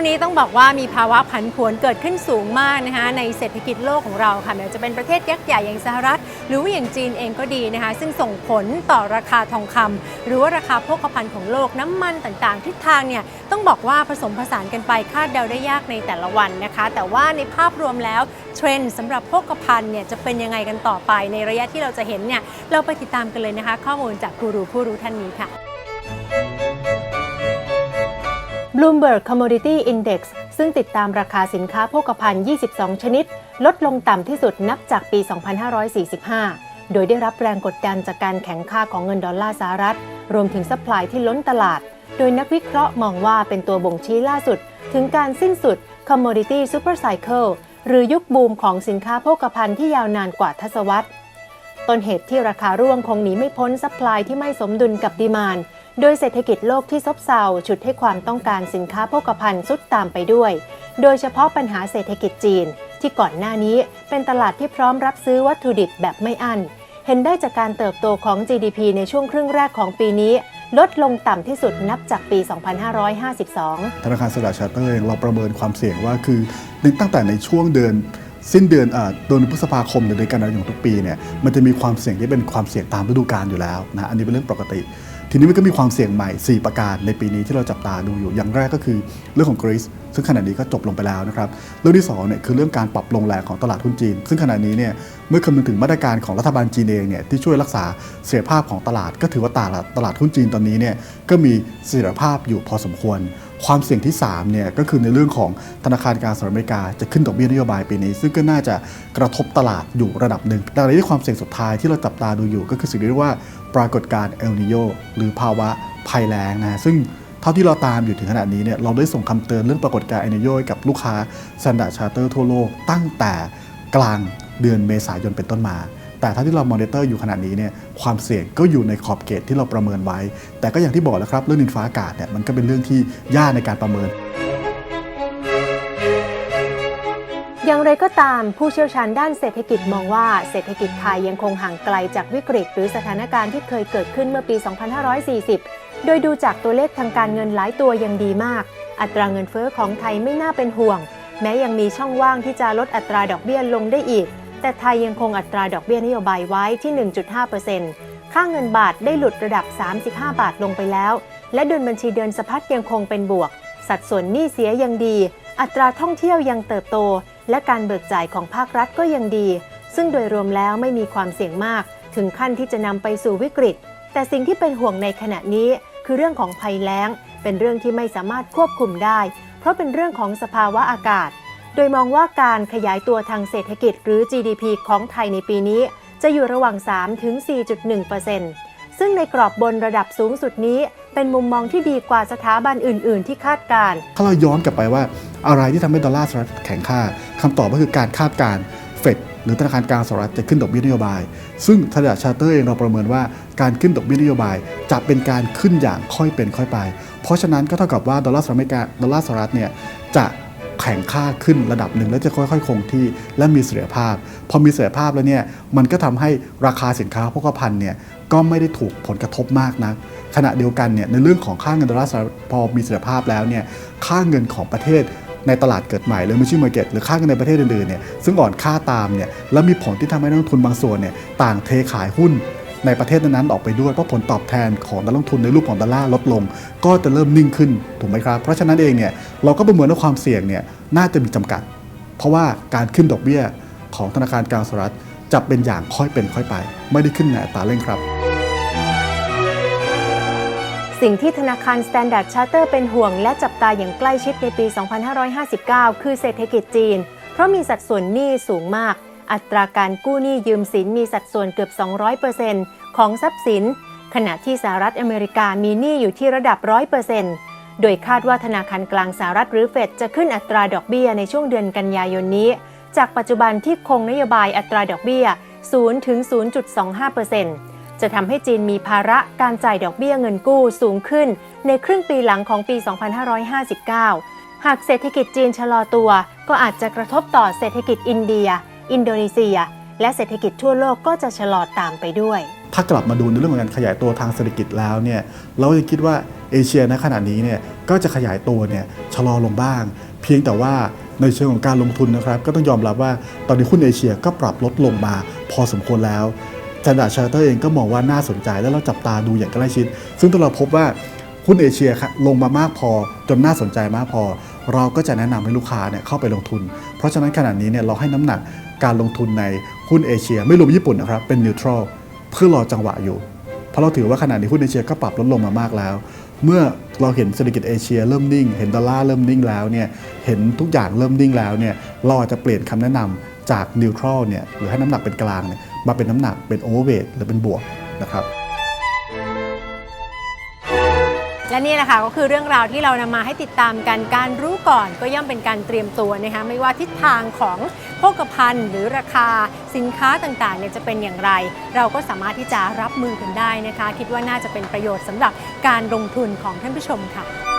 วงนี้ต้องบอกว่ามีภาวะผันผวนเกิดขึ้นสูงมากนะคะในเศรษฐกิจโลกของเราค่ะไม่ว่าจะเป็นประเทศยักษ์ใหญ่อย่างสหรัฐ หรือว่าอย่างจีนเองก็ดีนะคะซึ่งส่งผลต่อราคาทองคำหรือว่าราคาโภคภัณฑ์ของโลกน้ำมันต่างๆทิศทางเนี่ยต้องบอกว่าผสมผสานกันไปคาดเดาได้ยากในแต่ละวันนะคะ แต่ว่าในภาพรวมแล้วเทรนด์สำหรับโภคภัณฑ์เนี่ยจะเป็นยังไงกันต่อไปในระยะที่เราจะเห็นเนี่ยเราไปติดตามกันเลยนะคะ ข้อมูลจากกูรูผู้รู้ท่านนี้ค่ะ Bloomberg Commodity Index ซึ่งติดตามราคาสินค้าโภคภัณฑ์ 22 ชนิด ลดลงต่ำที่สุดนับจากปี 2545 โดยได้รับแรงกดดันจากการแข็งค่าของเงินดอลลาร์สหรัฐ รวมถึงซัพพลายที่ล้นตลาด โดยนักวิเคราะห์มองว่าเป็นตัวบ่งชี้ล่าสุด ถึงการสิ้นสุด Commodity Super Cycle หรือยุคบูมของสินค้าโภคภัณฑ์ที่ยาวนานกว่าทศวรรษ ต้นเหตุที่ราคาร่วงคงหนีไม่พ้นซัพพลายที่ไม่สมดุลกับดีมาน โดยเศรษฐกิจโลกที่ซบเซาฉุดให้ความต้องการสินค้าโภคภัณฑ์สุดตามไปด้วย โดยเฉพาะปัญหาเศรษฐกิจจีน ที่ก่อนหน้านี้เป็นตลาดที่พร้อมรับซื้อวัตถุดิบแบบไม่อั้น เห็นได้จากการเติบโตของ GDP ในช่วงครึ่งแรกของปีนี้ ลดลงต่ำที่สุดนับจากปี 2552 ธนาคารสตาร์ชาร์เตอร์เองเราประเมินความเสี่ยงว่าคือตั้งแต่ในช่วงเดือนสิ้นเดือนเอ่อเดือนพฤษภาคมหรือเดือนกันยายนทุกปีเนี่ยมันจะมีความเสี่ยงที่เป็นความเสี่ยงตามฤดูกาลอยู่แล้วนะอันนี้เป็นเรื่องปกติ ทีนี้มันก็มีความเสี่ยงใหม่ 4 ประการในปีนี้ที่เราจับตาดูอยู่ อย่างแรกก็คือเรื่องของกรีซซึ่งขณะนี้ก็จบลงไปแล้วนะครับ เรื่องที่2เนี่ยคือเรื่องการปรับลงแรงของตลาดหุ้นจีน ซึ่งขณะนี้เนี่ยเมื่อคำนึงถึงมาตรการของรัฐบาลจีนเองเนี่ยที่ช่วยรักษาเสถียรภาพของตลาด ก็ถือว่าตลาดตลาดหุ้นจีนตอนนี้เนี่ยก็มีเสถียรภาพอยู่พอสมควร ความเสี่ยงที่3เนี่ยก็คือในเรื่องของธนาคารกลางสหรัฐอเมริกาจะขึ้นดอกเบี้ยนโยบายปีนี้ ซึ่งก็น่าจะกระทบตลาดอยู่ระดับหนึ่งแต่ในที่ความเสี่ยงสุดท้ายที่เราจับตาดูอยู่ ก็คือสิ่งที่เรียกว่าปรากฏการณ์เอลนิโยหรือภาวะภัยแล้งนะซึ่งเท่าที่เราตามอยู่ถึงขนาดนี้เนี่ยเราได้ส่งคำเตือนเรื่องปรากฏการณ์เอลนิโยให้กับลูกค้า Standard Charter ทั่วโลกตั้งแต่กลางเดือนเมษายนเป็นต้นมา แต่ถ้าที่เรามอนิเตอร์อยู่ขนาดนี้เนี่ยความเสี่ยงก็อยู่ในขอบเขตที่เราประเมินไว้ แต่ก็อย่างที่บอกแล้วครับ เรื่องดินฟ้าอากาศเนี่ยมันก็เป็นเรื่องที่ยากในการประเมิน อย่างไรก็ตามผู้เชี่ยวชาญด้านเศรษฐกิจมองว่าเศรษฐกิจไทยยังคงห่างไกลจากวิกฤต หรือสถานการณ์ที่เคยเกิดขึ้นเมื่อปี 2540 โดยดูจากตัวเลขทางการเงินหลายตัวยังดีมาก อัตราเงินเฟ้อของไทยไม่น่าเป็นห่วง แม้ยังมีช่องว่างที่จะลดอัตราดอกเบี้ยลงได้อีก แต่ไทยยังคงอัตราดอกเบี้ยนโยบายไว้ที่ 1.5%ค่าเงินบาทได้หลุดระดับ 35 บาทลงไปแล้ว และดุลบัญชีเดินสะพัดยังคงเป็นบวก สัดส่วนหนี้เสียยังดี อัตราท่องเที่ยวยังเติบโต และการเบิกจ่ายของภาครัฐก็ยังดี ซึ่งโดยรวมแล้วไม่มีความเสี่ยงมาก ถึงขั้นที่จะนำไปสู่วิกฤต แต่สิ่งที่เป็นห่วงในขณะนี้ คือเรื่องของภัยแล้ง เป็นเรื่องที่ไม่สามารถควบคุมได้ เพราะเป็นเรื่องของสภาวะอากาศ โดยมองว่าการขยายตัวทางเศรษฐกิจหรือ GDP ของไทยในปีนี้ จะอยู่ระหว่าง3ถึง4.1%ซึ่งในกรอบบนระดับสูงสุดนี้ เป็นมุมมองที่ดีกว่าสถาบันอื่น ๆ ที่คาดการณ์ถ้าเราย้อนกลับไปว่าอะไรที่ทำให้ดอลลาร์สหรัฐแข็งค่าคำตอบก็คือการคาดการณ์เฟดหรือธนาคารกลางสหรัฐจะขึ้นดอกเบี้ยนโยบาย ซึ่งธนาคารชาเตอร์เองเราประเมินว่าการขึ้นดอกเบี้ยนโยบาย จะเป็นการขึ้นอย่างค่อยเป็นค่อยไป เพราะฉะนั้นก็เท่ากับว่าดอลลาร์สหรัฐอเมริกาดอลลาร์สหรัฐเนี่ยจะ แข็งค่าขึ้นระดับหนึ่งแล้วจะค่อยๆ คงที่และมีเสถียรภาพ พอมีเสถียรภาพแล้วเนี่ยมันก็ทำให้ราคาสินค้าโภคภัณฑ์เนี่ยก็ไม่ได้ถูกผลกระทบมากนักขณะเดียวกันเนี่ยในเรื่องของค่าเงินดอลลาร์สหรัฐพอมีเสถียรภาพแล้วเนี่ยค่าเงินของประเทศในตลาดเกิดใหม่หรือไม่ใช่มาร์เก็ตหรือค่าเงินในประเทศอื่นๆเนี่ยซึ่งอ่อนค่าตามเนี่ยแล้วมีผลที่ทำให้นักลงทุนบางส่วนเนี่ยต่างเทขายหุ้น ในประเทศนั้นๆออกไปด้วย เพราะผลตอบแทนของนักลงทุนในรูปของดอลลาร์ลดลง ก็จะเริ่มนิ่งขึ้นถูกไหมครับ เพราะฉะนั้นเองเนี่ยเราก็ประเมินว่าความเสี่ยงเนี่ยน่าจะมีจำกัด เพราะว่าการขึ้นดอกเบี้ยของธนาคารกลางสหรัฐจะเป็นอย่างค่อยเป็นค่อยไป ไม่ได้ขึ้นในอัตราเร่งครับ สิ่งที่ธนาคาร Standard Charter เป็นห่วง และจับตาอย่างใกล้ชิดในปี 2559 คือเศรษฐกิจจีน เพราะมีสัดส่วนหนี้สูงมาก อัตราการกู้หนี้ยืมสินมีสัดส่วนเกือบ 200%ของทรัพย์สิน ขณะที่สหรัฐอเมริกามีหนี้อยู่ที่ระดับ 100%โดยคาดว่าธนาคารกลางสหรัฐหรือเฟดจะขึ้นอัตราดอกเบี้ยในช่วงเดือนกันยายนนี้ จากปัจจุบันที่คงนโยบายอัตราดอกเบี้ย 0 ถึง 0.25%จะทำให้จีนมีภาระการจ่ายดอกเบี้ยเงินกู้สูงขึ้น ในครึ่งปีหลังของปี 2559หากเศรษฐกิจจีนชะลอตัว ก็อาจจะกระทบต่อเศรษฐกิจอินเดีย อินโดนีเซีย และเศรษฐกิจทั่วโลกก็จะชะลอตามไปด้วย ถ้ากลับมาดูในเรื่องของการขยายตัวทางเศรษฐกิจแล้วเนี่ยเราจะคิดว่าเอเชียในขณะนี้เนี่ยก็จะขยายตัวเนี่ยชะลอลงบ้าง เพียงแต่ว่าในเชิงของการลงทุนนะครับ ก็ต้องยอมรับว่าตอนนี้หุ้นเอเชียก็ปรับลดลงมาพอสมควรแล้วจันดาชาร์เตอร์เองก็มองว่าน่าสนใจและเราจับตาดูอย่างใกล้ชิด ซึ่งถ้าเราพบว่าหุ้นเอเชียครับลงมามากพอ จนน่าสนใจมากพอ เราก็จะแนะนำให้ลูกค้าเนี่ยเข้าไปลงทุน เพราะฉะนั้นขณะนี้เนี่ยเราให้น้ำหนัก การลงทุนในหุ้นเอเชีย ไม่รวมญี่ปุ่นนะครับเป็นนิวทรัลเพื่อรอจังหวะอยู่ เพราะเราถือว่าขณะนี้หุ้นเอเชียก็ปรับลดลงมามากแล้ว เมื่อเราเห็นเศรษฐกิจเอเชียเริ่มนิ่ง เห็นดอลลาร์เริ่มนิ่งแล้วเนี่ยเห็นทุกอย่างเริ่มนิ่งแล้วเนี่ยเราอาจจะเปลี่ยนคำแนะนำจากนิวทรัลเนี่ยหรือให้น้ำหนักเป็นกลางเนี่ยมาเป็นน้ำหนักเป็นโอเวอร์เวทหรือเป็นบวกนะครับ และนี่แหละค่ะก็คือเรื่องราวที่เรานำมาให้ติดตามกันการรู้ก่อนก็ย่อมเป็นการเตรียมตัวนะคะไม่ว่าทิศทางของโภคภัณฑ์ หรือราคาสินค้าต่างๆเนี่ยจะเป็นอย่างไร เราก็สามารถที่จะรับมือกันได้นะคะ คิดว่าน่าจะเป็นประโยชน์สำหรับการลงทุนของท่านผู้ชมค่ะ